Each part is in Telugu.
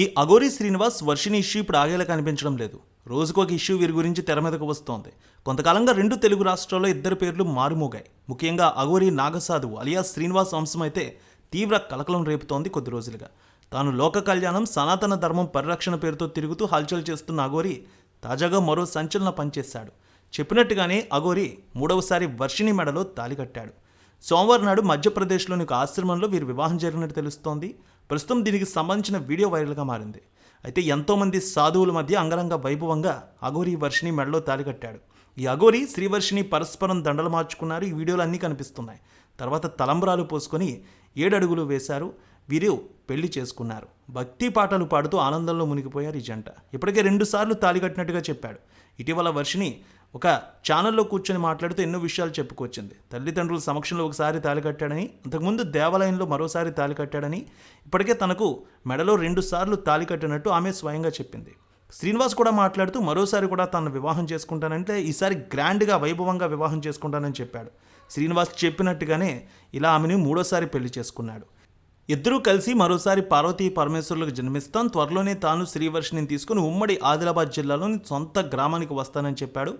ఈ అగోరి శ్రీనివాస్ వర్షిని ఇష్యూ ఇప్పుడు ఆగేలా కనిపించడం లేదు. రోజుకొక ఇష్యూ వీరి గురించి తెర మీదకు వస్తోంది. కొంతకాలంగా రెండు తెలుగు రాష్ట్రాల్లో ఇద్దరు పేర్లు మారుమోగాయి. ముఖ్యంగా అగోరి నాగసాధు అలియా శ్రీనివాస్ అంశం అయితే తీవ్ర కలకలం రేపుతోంది కొద్ది రోజులుగా. తాను లోక కళ్యాణం సనాతన ధర్మం పరిరక్షణ పేరుతో తిరుగుతూ హల్చల్ చేస్తున్న అగోరి తాజాగా మరో సంచలన పనిచేశాడు. చెప్పినట్టుగానే అగోరి మూడవసారి వర్షిణి మెడలో తాలి కట్టాడు. సోమవారం నాడు మధ్యప్రదేశ్లోని ఒక ఆశ్రమంలో వీరు వివాహం జరిగినట్టు తెలుస్తోంది. ప్రస్తుతం దీనికి సంబంధించిన వీడియో వైరల్గా మారింది. అయితే ఎంతోమంది సాధువుల మధ్య అంగరంగ వైభవంగా అఘోరి వర్షిని మెడలో తాలికట్టాడు ఈ అఘోరి శ్రీవర్షిని పరస్పరం దండలు మార్చుకున్నారు. ఈ వీడియోలు అన్నీ కనిపిస్తున్నాయి. తర్వాత తలంబరాలు పోసుకొని ఏడడుగులు వేశారు. వీరు పెళ్ళి చేసుకున్నారు. భక్తి పాటలు పాడుతూ ఆనందంలో మునిగిపోయారు ఈ జంట. ఇప్పటికే రెండుసార్లు తాలి కట్టినట్టుగా చెప్పాడు. ఇటీవల వర్షిని ఒక ఛానల్లో కూర్చొని మాట్లాడుతూ ఎన్నో విషయాలు చెప్పుకొచ్చింది. తల్లిదండ్రుల సమక్షంలో ఒకసారి తాలి కట్టాడని అంతకుముందు దేవాలయంలో మరోసారి తాలి కట్టాడని ఇప్పటికే తనకు మెడలో రెండు సార్లు తాలి కట్టినట్టు ఆమె స్వయంగా చెప్పింది. శ్రీనివాస్ కూడా మాట్లాడుతూ మరోసారి కూడా తను వివాహం చేసుకుంటానంటే ఈసారి గ్రాండ్గా వైభవంగా వివాహం చేసుకుంటానని చెప్పాడు. శ్రీనివాస్ చెప్పినట్టుగానే ఇలా ఆమెను మూడోసారి పెళ్ళి చేసుకున్నాడు. ఇద్దరూ కలిసి మరోసారి పార్వతీ పరమేశ్వరులకు జన్మిస్తాం. త్వరలోనే తాను శ్రీవర్షిని తీసుకుని ఉమ్మడి ఆదిలాబాద్ జిల్లాలోని సొంత గ్రామానికి వస్తానని చెప్పాడు.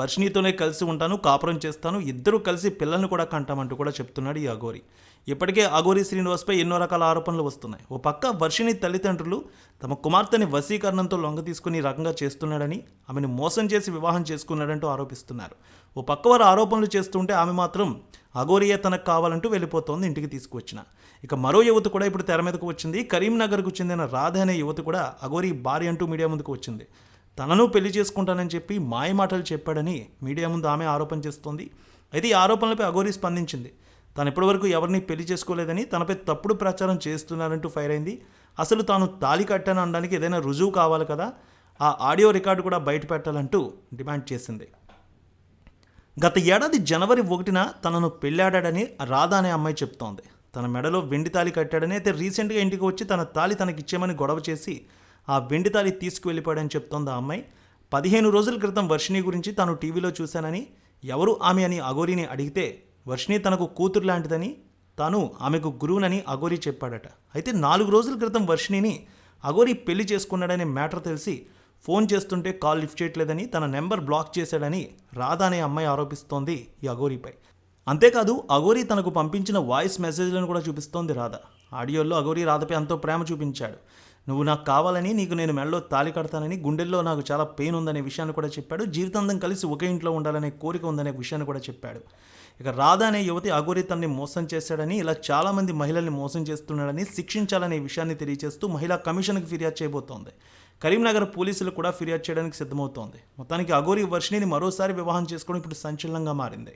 వర్షిణితోనే కలిసి ఉంటాను కాపురం చేస్తాను ఇద్దరు కలిసి పిల్లల్ని కూడా కంటామంటూ కూడా చెప్తున్నాడు ఈ అఘోరి. ఇప్పటికే అఘోరి శ్రీనివాస్పై ఎన్నో రకాల ఆరోపణలు వస్తున్నాయి. ఓ పక్క వర్షిణి తల్లిదండ్రులు తమ కుమార్తెని వశీకరణంతో లొంగ తీసుకుని రకంగా చేస్తున్నాడని ఆమెను మోసం చేసి వివాహం చేసుకున్నాడంటూ ఆరోపిస్తున్నారు. ఓ పక్క వారు ఆరోపణలు చేస్తుంటే ఆమె మాత్రం అఘోరియే తనకు కావాలంటూ వెళ్ళిపోతోంది ఇంటికి తీసుకువచ్చిన. ఇక మరో యువత కూడా ఇప్పుడు తెర మీదకు వచ్చింది. కరీంనగర్కు చెందిన రాధ అనే యువత కూడా అఘోరి భార్య అంటూ మీడియా ముందుకు వచ్చింది. తనను పెళ్ళి చేసుకుంటానని చెప్పి మాయ మాటలు చెప్పాడని మీడియా ముందు ఆమె ఆరోపణ చేస్తోంది. అయితే ఈ ఆరోపణలపై అఘోరి స్పందించింది. తాను ఇప్పటివరకు ఎవరిని పెళ్ళి చేసుకోలేదని తనపై తప్పుడు ప్రచారం చేస్తున్నారంటూ ఫైర్ అయింది. అసలు తాను తాళి కట్టాను అనడానికి ఏదైనా రుజువు కావాలి కదా? ఆ ఆడియో రికార్డు కూడా బయట పెట్టాలంటూ డిమాండ్ చేసింది. గత ఏడాది జనవరి ఒకటిన తనను పెళ్ళాడాడని రాధా అనే అమ్మాయి చెప్తోంది. తన మెడలో వెండి తాళి కట్టాడని అయితే రీసెంట్గా ఇంటికి వచ్చి తన తాళి తనకిచ్చేమని గొడవ చేసి ఆ వెండి తాళి తీసుకువెళ్ళిపోయాడని చెప్తోంది ఆ అమ్మాయి. పదిహేను రోజుల క్రితం వర్షిణి గురించి తాను టీవీలో చూశానని ఎవరు ఆమె అని అఘోరిని అడిగితే వర్షిణి తనకు కూతురు లాంటిదని తాను ఆమెకు గురువునని అఘోరి చెప్పాడట. అయితే నాలుగు రోజుల క్రితం వర్షిణిని అఘోరి పెళ్ళి చేసుకున్నాడనే మ్యాటర్ తెలిసి ఫోన్ చేస్తుంటే కాల్ లిఫ్ట్ చేయట్లేదని తన నెంబర్ బ్లాక్ చేశాడని రాధా అనే అమ్మాయి ఆరోపిస్తోంది ఈ అఘోరిపై. అంతేకాదు అఘోరి తనకు పంపించిన వాయిస్ మెసేజ్లను కూడా చూపిస్తోంది రాధ. ఆడియోలో అఘోరి రాధపై ఎంతో ప్రేమ చూపించాడు. నువ్వు నాకు కావాలని నీకు నేను మెడలో తాలి కడతానని గుండెల్లో నాకు చాలా పెయిన్ ఉందనే విషయాన్ని కూడా చెప్పాడు. జీవితాంతం కలిసి ఒకే ఇంట్లో ఉండాలనే కోరిక ఉందనే విషయాన్ని కూడా చెప్పాడు. ఇక రాధా అనే యువతి అఘోరి తనని మోసం చేశాడని ఇలా చాలామంది మహిళల్ని మోసం చేస్తున్నాడని శిక్షించాలనే విషయాన్ని తెలియజేస్తూ మహిళా కమిషన్కి ఫిర్యాదు చేయబోతోంది. కరీంనగర్ పోలీసులు కూడా ఫిర్యాదు చేయడానికి సిద్ధమవుతోంది. మొత్తానికి అఘోరి వర్షిణిని మరోసారి వివాహం చేసుకోవడం ఇప్పుడు సంచలనంగా మారింది.